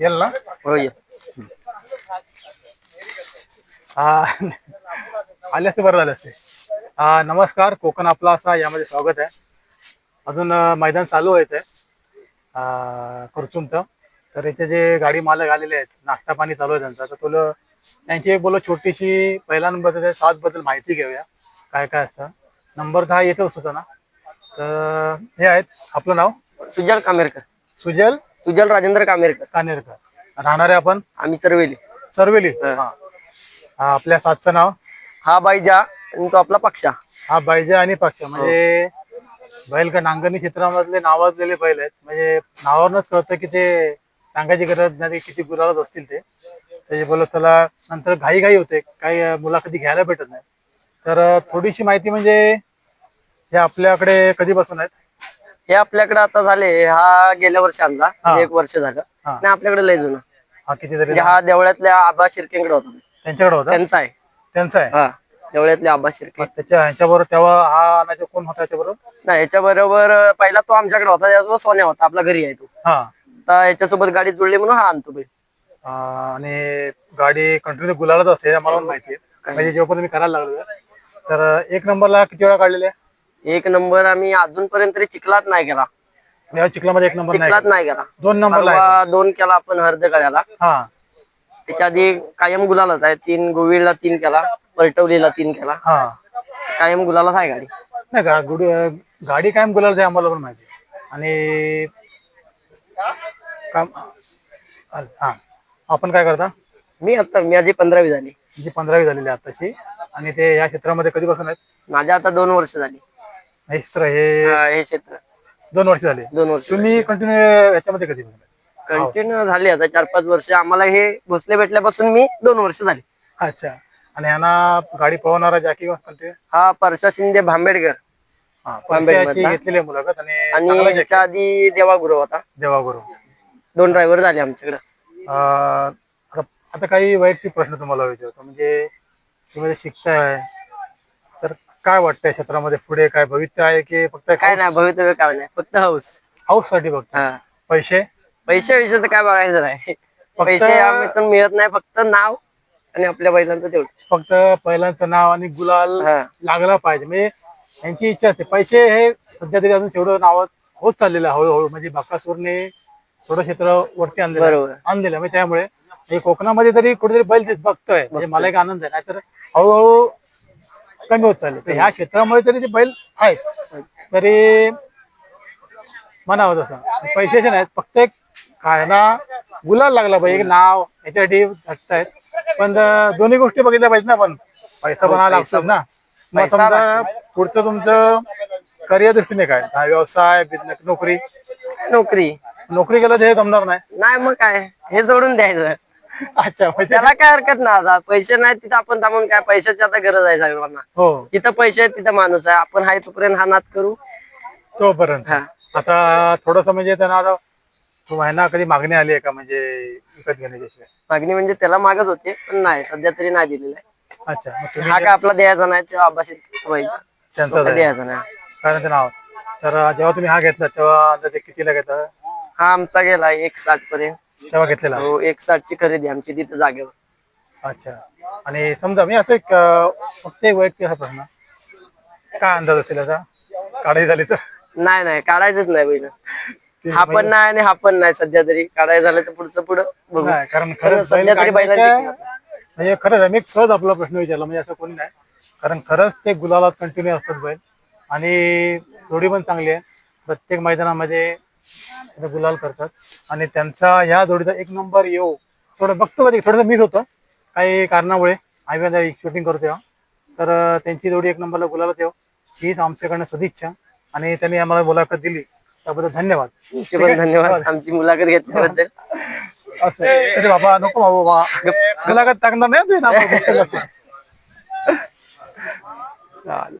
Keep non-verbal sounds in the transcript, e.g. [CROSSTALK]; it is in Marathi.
येईल ना? हो ये. हा. आले असते बरं झाले असते. हा नमस्कार कोकण आपला असा यामध्ये स्वागत आहे. अजून मैदान चालू आहे करचूमचं तर. इथे जे गाडी मालक आलेले आहेत नाश्ता पाणी चालू आहे त्यांचा. तर तुला त्यांची एक बोल छोटीशी पहिला नंबर सात बद्दल माहिती घेऊया. काय काय असतं. नंबर दहा येतच होता ना. तर हे आहेत आपलं नाव? सुजल कामेरकर. सुजल सुजल राजेंद्र कामेरकर. कानेरकर. राहणारे आपण? आम्ही चरवेली. चरवेली? हा. हा, आपल्या सातचं नाव? हा बाईजा आणि तो आपला पक्षा. हा बैजा आणि पक्ष. म्हणजे बैल का नांगरणी क्षेत्रामधले नावाजलेले बैल आहेत. म्हणजे नावावरच कळतं की ते सांगायची गरज नाही किती गुलाबच असतील ते. त्याचे बोलत त्याला नंतर घाई घाई होते. काही अं, मुलाखती घ्यायला भेटत नाही. तर अं, थोडीशी माहिती म्हणजे हे आपल्याकडे कधीपासून आहेत? हे आपल्याकडे आता झाले हा गेल्या वर्षी आणला म्हणजे एक वर्ष झालं. हा. आणि आपल्याकडे लय जुना. हा कितीतरी म्हणजे हा देवळ्यातल्या आबा शिर्केकडे होता. त्यांच्याकडे होता? त्यांचा आहे. त्यांचा आहे? हा देवळ्यातल्या आबा शिर्के. मग त्याच्या ह्यांच्याबरोबर तेव्हा हा आणायचा कोण होता त्याच्याबरोबर नाही याच्या बरोबर पहिला तो आमच्याकडे होता त्याच्यासोबत सोन्या होता आपला घरी आहे तो. हा. आता याच्यासोबत गाडी जुळली म्हणून हा आणतो अं, आणि गाडी कंटिन्यू गुलालच असते हे मला पण माहिती आहे. म्हणजे जेव्हा मी करायला लागलो तर एक नंबरला किती वेळा काढलेले? एक नंबर आम्ही अजूनपर्यंत तरी चिखलात नाही गेला. या चिखलामध्ये एक नंबर चिखलात नाही गेला. दोन परवा दोन केला आपण हर्द हा. त्याच्या आधी कायम गुलालाच आहे. तीन गोविडला तीन केला पलटवलीला तीन केला. हा. कायम गुलालाच आहे गाडी. नाही गुड गाडी कायम गुलाल आहे आम्हाला पण माहिती आहे. आणि काम हा. आपण काय करता? मी आता मी आधी पंधरावी झाली. जी पंधरावी झालेली आहे आताची. आणि ते या क्षेत्रामध्ये कधीपासून आहेत? माझ्या आता दोन वर्ष झाली. हे क्षेत्र हे हा, हे क्षेत्र दोन वर्ष झाले. दोन वर्ष तुम्ही कंटिन्यू याच्यामध्ये कधी कंटिन्यू झाली आता चार पाच वर्ष. आम्हाला हे भोसले भेटल्यापासून मी दोन वर्ष झाली. अच्छा. आणि यांना गाडी पळवणारा जॅकी कंटिन्यू हा परशा शिंदे भांबेडकर. हा. घेतलेली आहे मुलाखत आणि आणि चांगला ह्याच्या आधी देवागुरु होता. देवागुरु. दोन ड्रायव्हर झाले आमच्याकडे. अं, आता- आता काही वैयक्तिक प्रश्न तुम्हाला विचारतो. म्हणजे तुम्ही जे शिकताय तर काय वाटतंय क्षेत्रामध्ये? पुढे काय भविष्य आहे की फक्त काय नाही भवितव्य काय नाही फक्त हाऊस हाऊससाठी फक्त? हा. पैसे? पैसे विषयाचं काय बघायचं नाही. पैसे आम्ही मिळत नाही फक्त नाव आणि आपल्या बैलांचं तेवढं. फक्त पहिल्यांचं नाव आणि गुलाल हा. लागला पाहिजे. म्हणजे यांची इच्छा असते. पैसे हे सध्या तरी अजून तेवढं नावात होत चाललेलं आहे. हळूहळू म्हणजे बाकासूरने थोडं क्षेत्र वरती आणलेलं आहे. बरोबर. आणलेलं. म्हणजे त्यामुळे हे कोकणामध्ये तरी कुठेतरी बैल तेच बघतोय. म्हणजे मला एक आनंद आहे. नाहीतर हळूहळू कमी होत चालले. तर ह्या क्षेत्रामध्ये तरी ते बैल आहेत. तरी म्हणावं तसं. पैशाचे नाहीत फक्त एक खायला गुलाल लागला पाहिजे. एक नाव याच्यासाठी आहेत. पण दोन्ही गोष्टी बघितल्या पाहिजेत ना पण पैसा पण हा लागतोच ना. मग समजा पुढचं तुमचं करिअर दृष्टीने काय? हा व्यवसाय बिझनेस नोकरी? नोकरी. नोकरी केलं तर हे जमणार नाही. नाही मग काय? हे सोडून द्यायचं. अच्छा म्हणजे त्याला काय हरकत नाही आता. पैसे नाही तिथं आपण थांबून काय पैशाची आता गरज आहे सगळ्यांना. हो. जिथं पैसे आहेत तिथं माणूस आहे. आपण हाय तोपर्यंत हा नाद करू. तोपर्यंत. हा. आता थोडस म्हणजे त्यांना आता तुम्हाला कधी मागणी आली आहे का? म्हणजे विकत घेण्याची मागणी म्हणजे त्याला मागत होते पण नाही. सध्या तरी नाही दिलेलं आहे. अच्छा मग तुम्ही हा काय आपला द्यायचा नाही तेव्हा अभ्यासित व्हायचा त्यांचा तो काय द्यायचा नाही. काय ते नाव तर जेव्हा तुम्ही हा घेतला तेव्हा अंदाजे कितीला घेतला? हा आमचा गेला एक साठ पर्यंत तेव्हा घेतलेला हो एक साठची खरेदी आमची तिथं जागेवर. अच्छा. आणि समजा मी असं एक अं, फक्त एक वैयक्तिक असा प्रश्न. काय अंदाज असेल याचा? काढाई झाली तर? नाही नाही काढायचंच नाही बैल हा पण नाही आणि हा पण नाही सध्या तरी. काढायचं झालं तर पुढचं पुढं बघू. नाही कारण खरंच सध्या बैल तरी बैलांची किंमत म्हणजे खरंच आहे मी एक सहज आपला प्रश्न विचारला म्हणजे असं कोणी नाही. कारण खरंच ते गुलालात कंटिन्यू असतात बैल. आणि जोडी पण चांगली आहे. प्रत्येक मैदानामध्ये गुलाल करतात. आणि त्यांचा ह्या जोडीचा एक नंबर येऊ. थोडं बघतो कधी थोडंसं मिस होतं. काही कारणामुळे. आम्ही शूटिंग करतो तेव्हा. तर त्यांची जोडी एक नंबरला गुलाला येऊ. हीच आमच्याकडनं सदिच्छा. आणि त्यांनी आम्हाला मुलाखत दिली. त्याबद्दल धन्यवाद. धन्यवाद. आमची मुलाखत घेतल्याबद्दल. [LAUGHS] असं बाबा नको बाबा बाबा. मुलाखत टाकणार नाही. [LAUGHS]